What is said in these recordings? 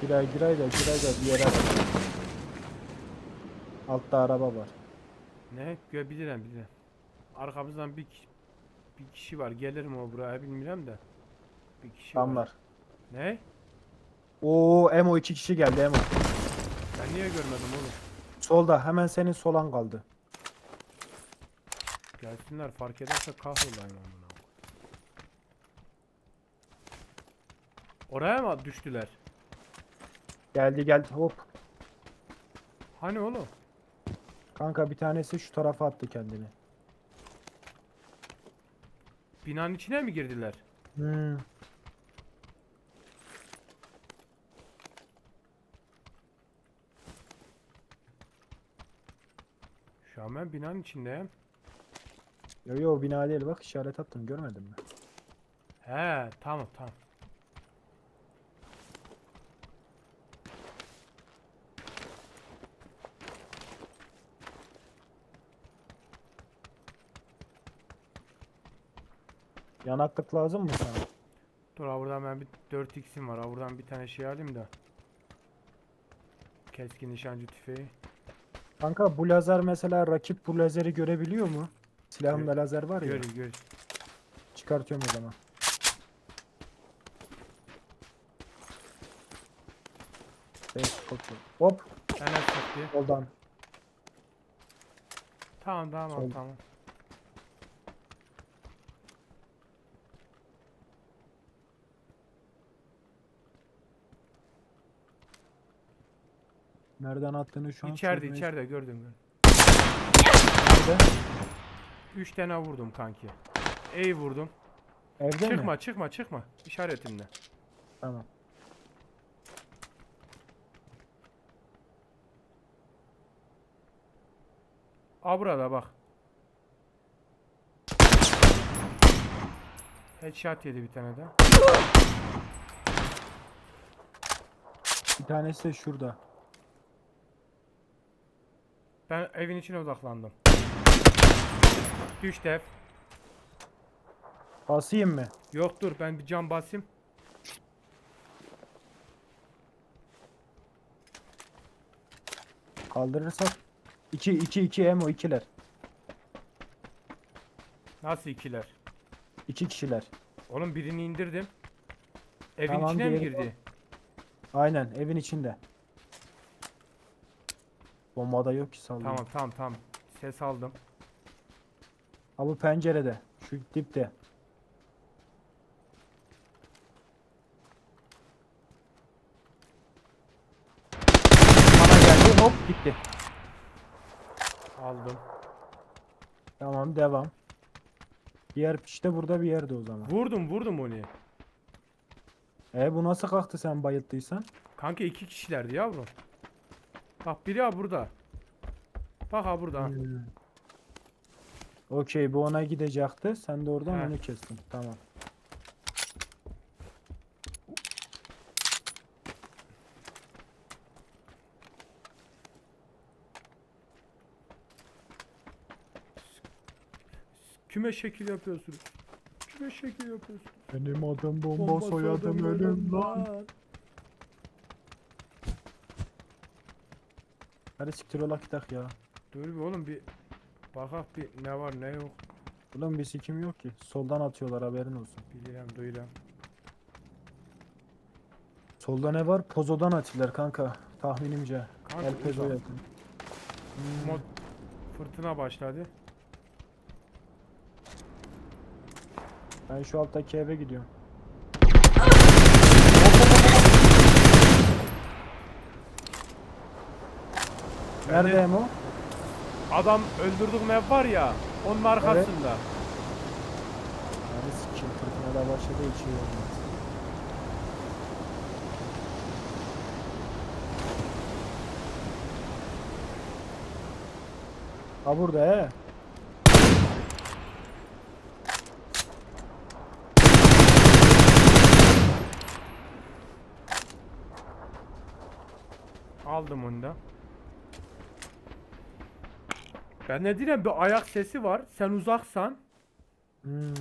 Giray giray da giray da bir yere bak. Altta araba var. Ne? Gö bilirim bilirim. Arkamızdan bir ki- bir kişi var. Gelirim o buraya bilmiyorum da. Bir kişi Tam var. var. Ne? Oo Emo iki kişi geldi Emo. Ben niye görmedim oğlum? Solda hemen senin solan kaldı. Gelsinler fark ederse kahrolayım amına. Oraya mı düştüler? Geldi geldi hop. Hani oğlum? Kanka bir tanesi şu tarafa attı kendini. Binanın içine mi girdiler? Hmm. Şu an ben binanın içindeyim. Yo yo bina değil bak işaret attım görmedin mi? He tamam tamam. Yanaklık lazım mı sana? Dur ha buradan ben bir 4x'im var. Ha buradan bir tane şey alayım da. Keskin nişancı tüfeği. Kanka bu lazer mesela rakip bu lazeri görebiliyor mu? Silahımda lazer var ya. Gör gör. Çıkartıyorum o zaman. Hop sıktı. soldan. Tamam tamam Sol. tamam. Nereden attığını şu an İçeride içeride gördüm ben. Nerede? 3 tane vurdum kanki. Ey vurdum. Evde mi? Çıkma çıkma çıkma. İşaretimle. Tamam. Aa burada bak. Headshot yedi bir tane de. Bir tanesi de şurada. Ben evin içine odaklandım. Düş dev. Basayım mı? Yok dur ben bir cam basayım. Kaldırırsak 2 2 2 emo ikiler. Nasıl ikiler? 2 kişiler. Oğlum birini indirdim. Evin Tamam, içine mi diğeri- girdi? Aynen evin içinde. Bomba da yok ki sallayayım. Tamam tamam tamam. Ses aldım. Ha bu pencerede. Şu dipte. Bana geldi hop gitti. Aldım. Tamam devam. Diğer piç de burada bir yerde o zaman. Vurdum vurdum onu. E bu nasıl kalktı sen bayılttıysan? Kanka iki kişilerdi yavrum. Bak biri ha burada. Bak ha burada. Hmm. Okey bu ona gidecekti. Sen de oradan He. onu kestin. Tamam. Küme şekil yapıyorsunuz. Küme şekil yapıyorsunuz. Benim adım bomba, Bomba soyadım ölüm lan. Hadi siktir ola gidelim ya. Dur bir oğlum bir bakak bir ne var ne yok. Ulan bir sikim yok ki. Soldan atıyorlar haberin olsun. Biliyorum duyuyorum. Solda ne var? Pozodan atıyorlar kanka. Tahminimce. Kanka El uzak. yakın. Hmm. Mod fırtına başladı. Ben şu alttaki eve gidiyorum. Nerede Emo? Adam öldürdüğüm ev var ya onun arkasında. Yani sikim fırtına da başladı hiç iyi olmaz. Ha burada he. Aldım onu da. Ben ne diyeyim bir ayak sesi var. Sen uzaksan Hmm.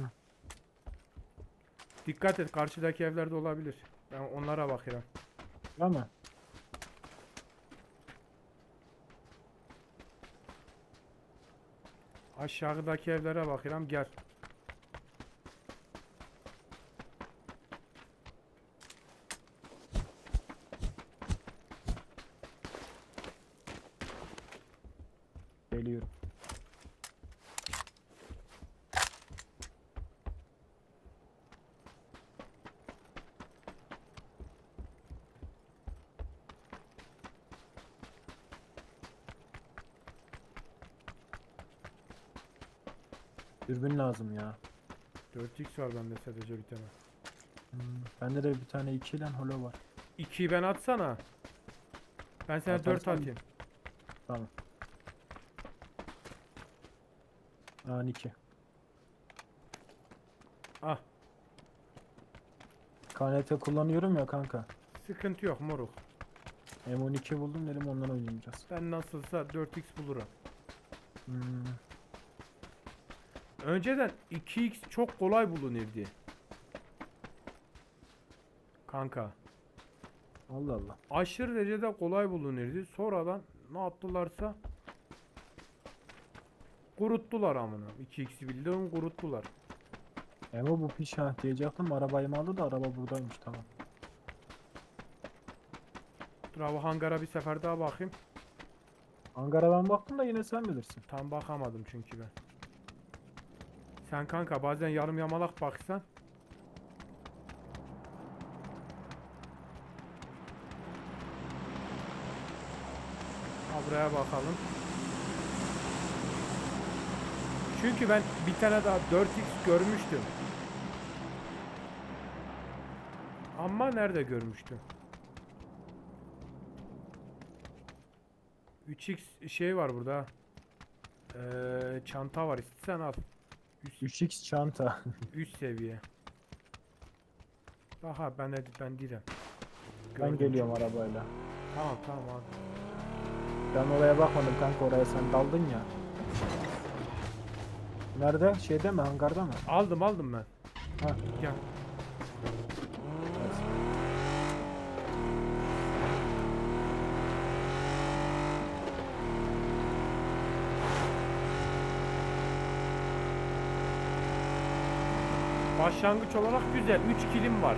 dikkat et karşıdaki evlerde olabilir. Ben onlara bakıyorum. Mi? Aşağıdaki evlere bakıyorum gel. Geliyorum. Dürbün lazım ya. 4x var bende sadece bir tane. Hmm, Bende de bir tane iki ile holo var. 2'yi ben atsana. Ben sana 4 Atarsan- atayım. Tamam. Aa 2. Ah KNT kullanıyorum ya kanka. sıkıntı yok moruk. M12 buldum dedim ondan oynayacağız. Ben nasılsa 4x bulurum. Hmm. Önceden 2x çok kolay bulunurdu. Kanka. Allah Allah. Aşırı derecede kolay bulunurdu. Sonradan ne yaptılarsa kuruttular amına. 2x'i bildiğin kuruttular. Emo bu piş ha diyecektim arabayı mı aldı da araba buradaymış tamam. Dur abi hangara bir sefer daha bakayım. Angara ben baktım da yine sen bilirsin. Tam bakamadım çünkü ben. Sen kanka bazen yarım yamalak baksan. Ha buraya bakalım. Çünkü ben bir tane daha 4x görmüştüm. Ama nerede görmüştüm? 3x şey var burada. Ee, çanta var istersen al. Üst, 3x çanta. üst seviye. Aha ben de ben değilim. ben Gördüm geliyorum arabayla. Tamam tamam abi. Ben oraya bakmadım kanka oraya sen daldın ya. Nerede? Şeyde mi? Hangarda mı? Aldım aldım ben. Ha. Gel. Başlangıç olarak güzel. 3 kilim var.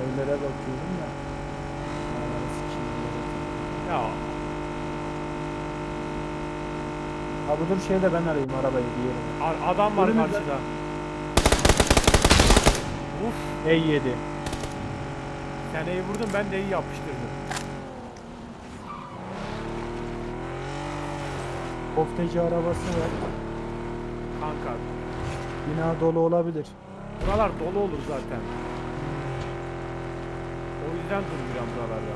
Evlere bakıyorum da. Ya Ha bu dur şeyde ben arayayım arabayı diyelim. ar- adam var Önümüzde. karşıda. Uf, E7. sen iyi vurdun ben de iyi yapıştırdım. Kofteci arabası var. Kanka Bina dolu olabilir. buralar dolu olur zaten. O yüzden durmuyorum buralarda.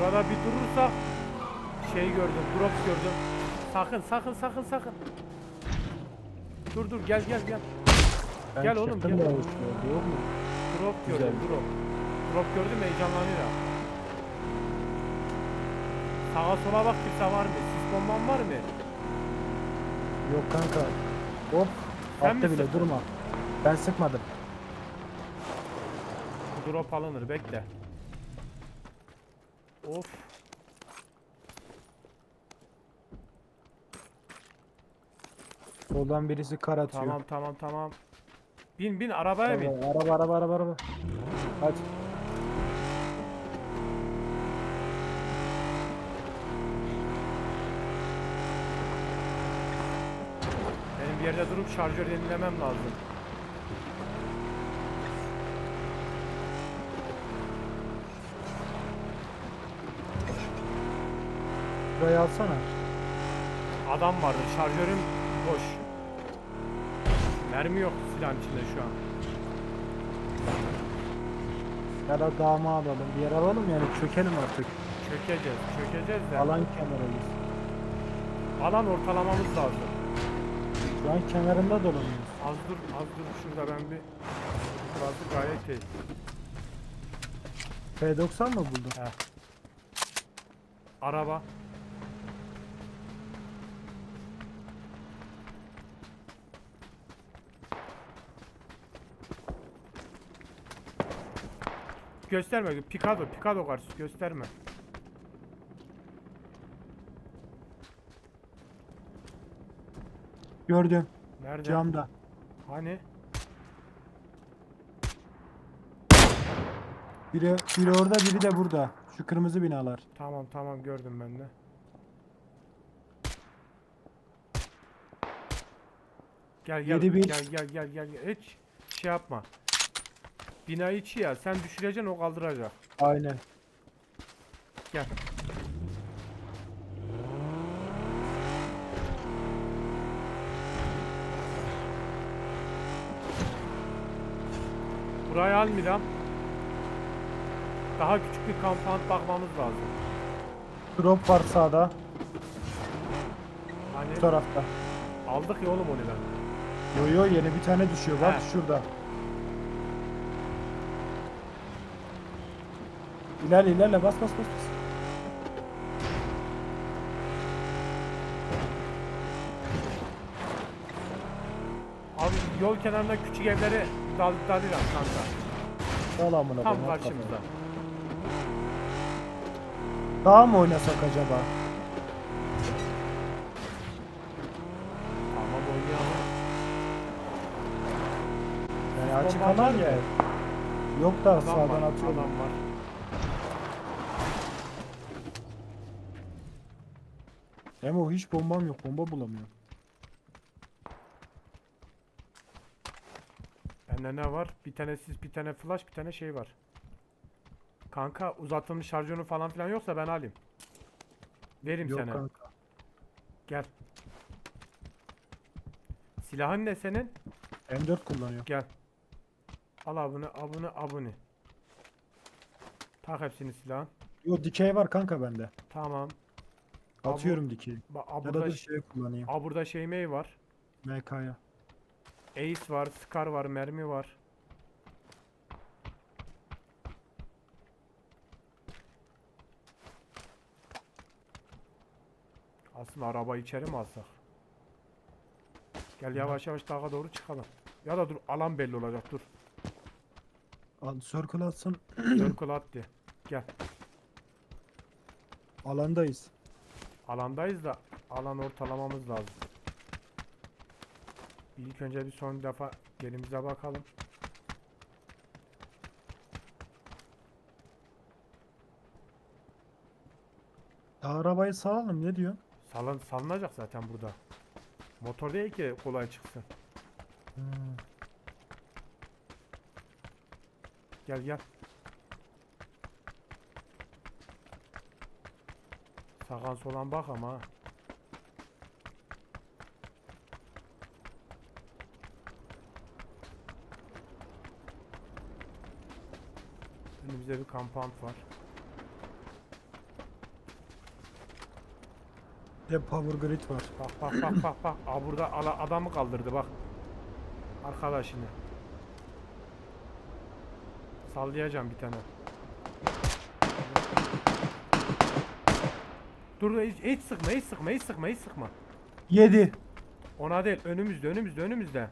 Burada bir durursak şey gördüm, drop gördüm. Sakın, sakın, sakın, sakın. Dur dur gel gel gel. Ben Gel oğlum, gel. Yok mu? Drop Güzel. gördüm, drop. Drop gördüm heyecanlanıyor. Sağa sola bak kimse var mı? Sis bomban var mı? Yok kanka. Hop. Sen mi Altta bile sıktın? durma. Ben sıkmadım. Drop alınır bekle. Of. Soldan birisi kar atıyor. Tamam tamam tamam. Bin bin arabaya bin. Araba, araba araba araba. Hadi. Benim bir yerde durup şarjör yenilemem lazım. Burayı alsana. Adam vardı şarjörüm boş. Mermi yok silahın içinde şu an. Ya da dağıma alalım. Bir yer alalım yani çökelim artık. Çökeceğiz çökeceğiz de. Alan kenarıyız. Alan ortalamamız lazım. Şu an kenarında dolanıyoruz. Az dur az dur şurada ben bir Burası gayet iyi. P90 mı buldun? Heh. Araba. Gösterme. Picado, Picado karşı gösterme. Gördüm. Nerede? Camda. Hani? Biri, biri orada biri de burada. Şu kırmızı binalar. Tamam tamam gördüm ben de. Gel gel Yedi bir. gel gel gel gel. Hiç şey yapma. Bina içi ya sen düşüreceksin o kaldıracak. Aynen. Gel. Burayı almayacağım. Daha küçük bir kampant bakmamız lazım. Drop var sağda. Hani Bu tarafta. aldık ya oğlum onu ben. Yo yo yeni bir tane düşüyor. Bak He. şurada. İlerle ilerle bas bas bas. bas. Abi yol kenarında küçük evleri dal dalıyla kanka. Al amına Tam koyayım, al karşımızda. Daha mı oynasak acaba? Tamam oynayalım. Yani açık Bomba alan mı? ya. Yok da Adam sağdan var, atıyorum. adam var. Emo hiç bombam yok. Bomba bulamıyorum. Bende ne var? Bir tane sis, bir tane flash, bir tane şey var. Kanka uzatılmış şarjörü falan filan yoksa ben alayım. Vereyim Yok sana. kanka. Gel. Silahın ne senin? M4 kullanıyor. Gel. Al abone, abone, abone. Tak hepsini silahın. Yo dikey var kanka bende. Tamam. Atıyorum dikeyi. Ba a, Ya da burada, dur şey kullanayım. a, burada şey mey var. MK'ya. Ace var, Scar var, mermi var. Aslında araba içeri mi alsak? Gel yavaş yavaş dağa doğru çıkalım. Ya da dur alan belli olacak dur. Al circle atsın. Circle at diye. Gel. Alandayız. Alandayız da alan ortalamamız lazım. İlk önce bir son defa yerimize bakalım. Ya arabayı sağalım ne diyorsun? Salın, salınacak zaten burada. Motor değil ki kolay çıksın. Hmm. Gel gel. Sağan solan bak ama. Önümüzde bir kampant var. Bir de power grid var. Bak bak bak bak bak. Aa burada ala- adamı kaldırdı bak. Arkadaşını. Sallayacağım bir tane. Dur dur, hiç, hiç sıkma hiç sıkma hiç sıkma hiç sıkma. 7. Ona değil önümüzde önümüzde önümüzde.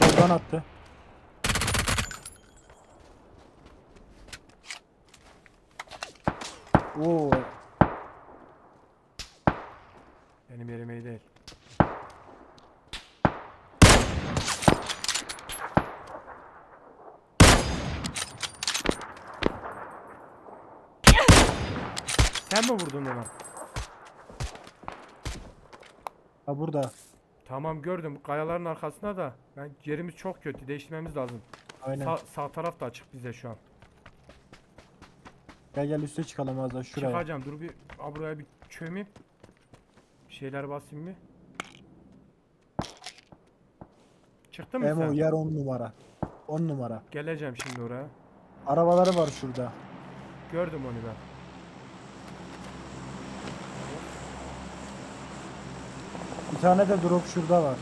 Soldan attı. Oo. Benim yerim iyi değil. Sen mi vurdun onu? Ha burada. Tamam gördüm. Kayaların arkasında da. Ben yerimiz çok kötü. Değiştirmemiz lazım. Aynen. Sağ, sağ taraf da açık bize şu an. Gel gel üste çıkalım az daha şuraya. Çıkacağım. Dur bir Aa, buraya bir çömeyim. Bir şeyler basayım bir. Çıktın mı Emo sen? yer 10 numara. 10 numara. Geleceğim şimdi oraya. Arabaları var şurada. Gördüm onu ben. Tane de drop şurada var.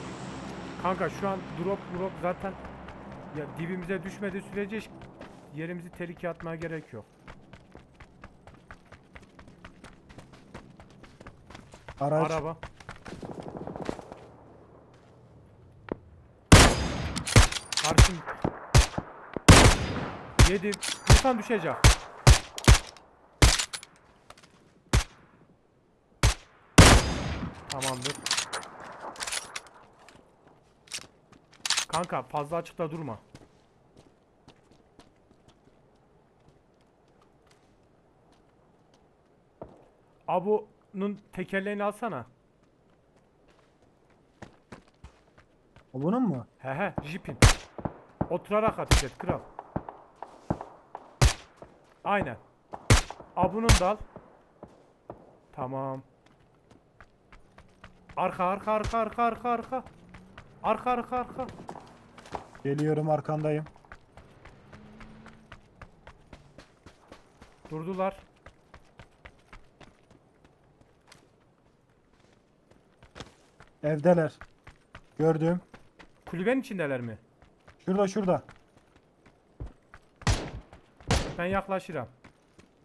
Kanka şu an drop drop zaten Ya dibimize düşmediği sürece hiç yerimizi tehlikeye atmaya gerek yok. Araç. Araba. Karşım. Yedi. İnsan düşecek. Tamamdır. Kanka fazla açıkta durma. Abu'nun tekerleğini alsana. O bunun mu? He he jipin. Oturarak ateş et kral. Aynen. Abunun dal. Tamam. Arka arka arka arka arka arka. Arka arka arka. Geliyorum arkandayım. Durdular. Evdeler. Gördüm. Kulübenin içindeler mi? Şurada şurada. Ben yaklaşırım.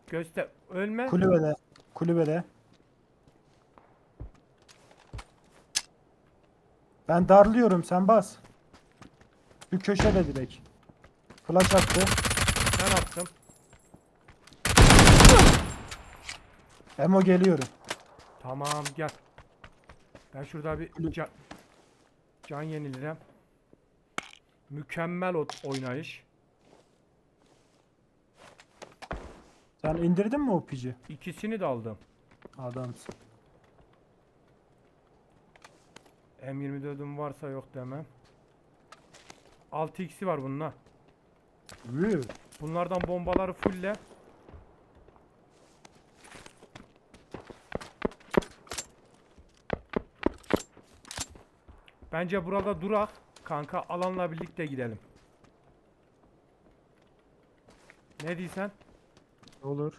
Göster. Ölme. Kulübede. Kulübede. Ben darlıyorum sen bas. Şu köşede direkt. Flash attı. Ben attım. Emo geliyorum. Tamam gel. Ben şurada bir can, can yenileceğim. Mükemmel oynayış. Sen indirdin mi o pici? İkisini de aldım. Adamsın. M24'üm varsa yok demem. 6x'i var bununla. Vü. Bunlardan bombaları fulle. Bence burada durak. Kanka alanla birlikte gidelim. Ne diysen? Olur.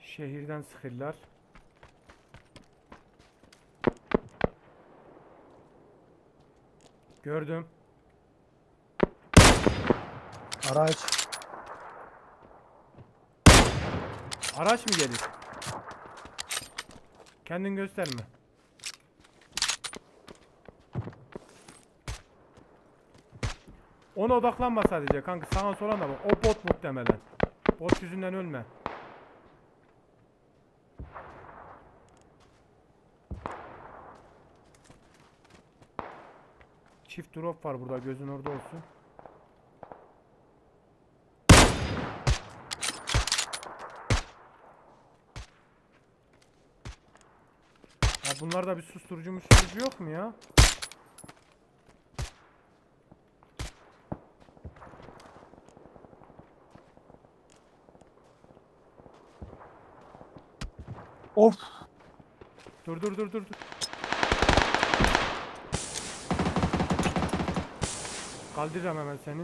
Şehirden sıkırlar. Gördüm. Araç. Araç mı gelir? Kendin gösterme. Ona odaklanma sadece kanka sağa sola da bak. O bot muhtemelen. Bot yüzünden ölme. Çift drop var burada gözün orada olsun. Ya bunlarda bir susturucu musturucu yok mu ya? Of. Dur dur dur dur dur. Kaldıracağım hemen seni.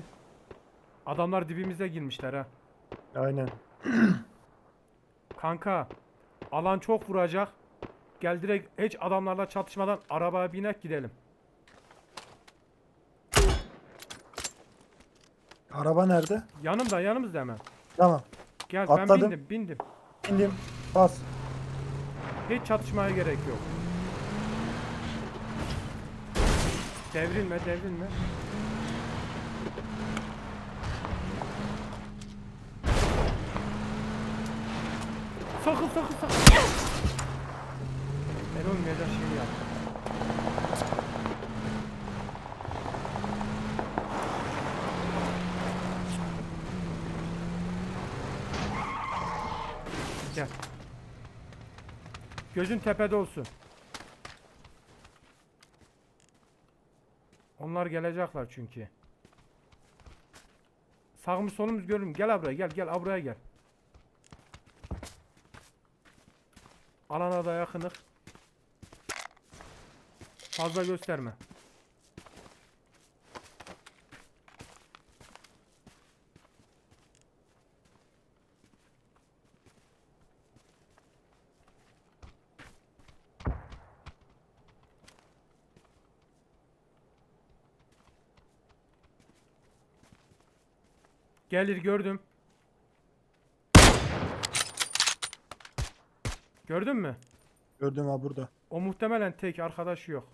Adamlar dibimize girmişler ha. Aynen. Kanka alan çok vuracak. Gel direkt hiç adamlarla çatışmadan arabaya binek gidelim. Araba nerede? Yanımda yanımızda hemen. Tamam. Gel ben Atladım. bindim bindim. İndim. Bas. Hiç çatışmaya gerek yok. Devrilme devrilme. Sakın sakın sakın. Ben olmayacak şeyi yaptım. Gel. Gözün tepede olsun. Onlar gelecekler çünkü. Sağımız solumuz görün. Gel buraya gel gel buraya gel. Alana da yakınık. Fazla gösterme. Gelir gördüm. Gördün mü? Gördüm ha burada. O muhtemelen tek arkadaşı yok.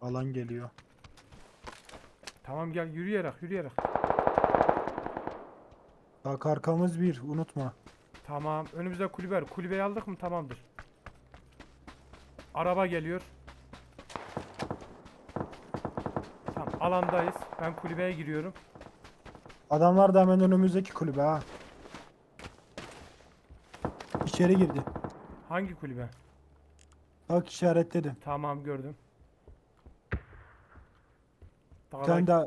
Alan geliyor. Tamam gel yürüyerek yürüyerek. Bak arkamız bir unutma. Tamam. Önümüzde kulübe var. Kulübeyi aldık mı tamamdır. Araba geliyor. Tamam alandayız. Ben kulübeye giriyorum. Adamlar da hemen önümüzdeki kulübe ha. İçeri girdi. Hangi kulübe? Bak işaretledim. Tamam gördüm. Bir tane daha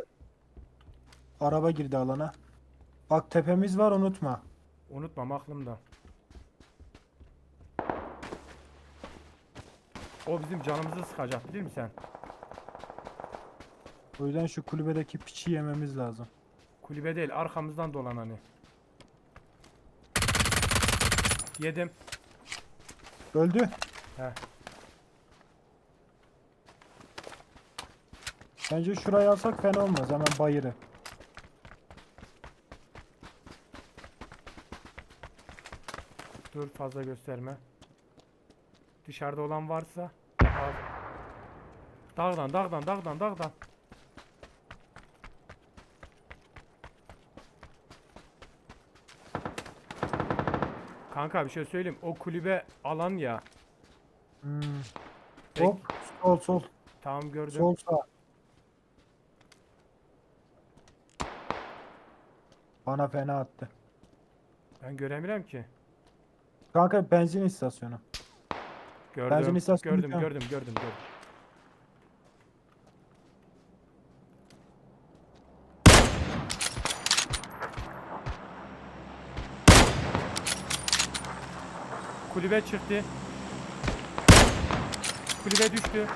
araba girdi alana. Bak tepemiz var unutma. Unutmam aklımda. O bizim canımızı sıkacak bilir misin sen? O yüzden şu kulübedeki piçi yememiz lazım. Kulübe değil arkamızdan dolan hani. Yedim. Öldü. He. Bence şurayı alsak fena olmaz. Hemen bayırı. Dur fazla gösterme. Dışarıda olan varsa al. Dağdan dağdan dağdan dağdan. Kanka bir şey söyleyeyim. O kulübe alan ya. Hmm. Hop. Sol sol. Tamam gördüm. Sol sağ. Bana fena attı. Ben göremiyorum ki. Kanka benzin istasyonu. Gördüm. Benzin istasyonu gördüm, tamam. gördüm, gördüm, gördüm. Kulübe çıktı. Kulübe düştü.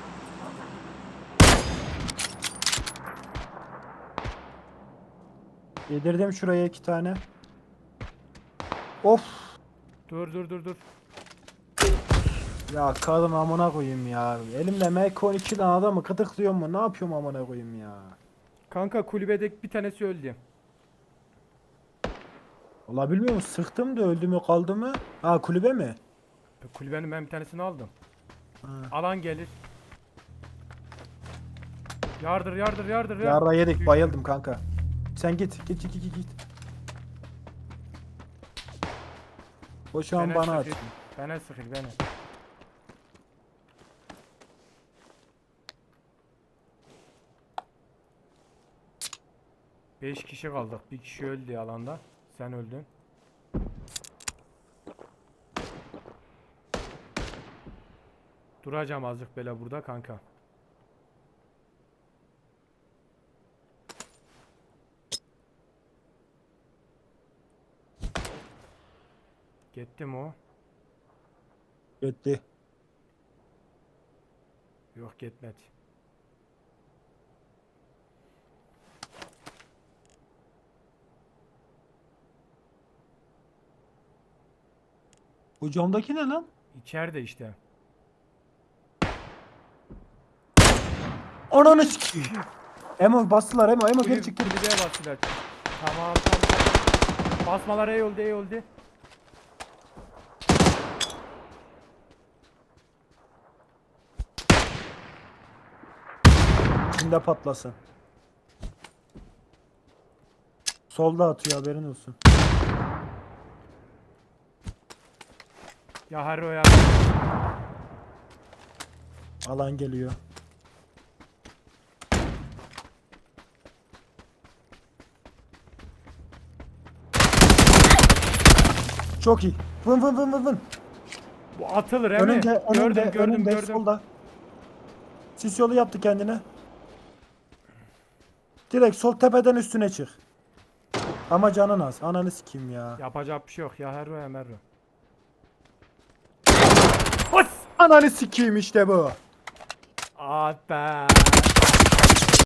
Yedirdim şuraya iki tane. Of. Dur dur dur dur. Ya kadın amına koyayım ya. Elimde MK12'den adamı gıdıklıyor mu? Ne yapıyorum amına koyayım ya. Kanka kulübedeki bir tanesi öldü. Ola bilmiyor musun? Sıktım da öldü mü kaldı mı? Ha kulübe mi? Kulübenin ben bir tanesini aldım. Ha. Alan gelir. Yardır yardır yardır. yardır. Yarra yedik bayıldım kanka. Sen git git git git git. O şu an Bana at. sıkıl. Bana sıkıl bana. Beş kişi kaldık. Bir kişi öldü alanda. Sen öldün. Duracağım azıcık böyle burada kanka. Gitti mi o? Gitti. Yok gitmedi. Bu camdaki ne lan? İçeride işte. Ananı sikeyim. Emo bastılar Emo Emo geri Kulüp, çık geri. kulübeye bastılar. Tamam. tamam. Basmalar iyi oldu iyi oldu. İçinde patlasın. Solda atıyor haberin olsun. Ya Harro ya. Alan geliyor. Çok iyi. Vın vın vın vın vın. Bu atılır he mi? Önünde, Gördüm önünde, gördüm önünde, gördüm. solda. Sis yolu yaptı kendine. Direkt sol tepeden üstüne çık. Ama canın az. Ananı sikeyim ya. Yapacak bir şey yok ya Harro ya Merro. Ananı sikeyim işte bu. Ah be.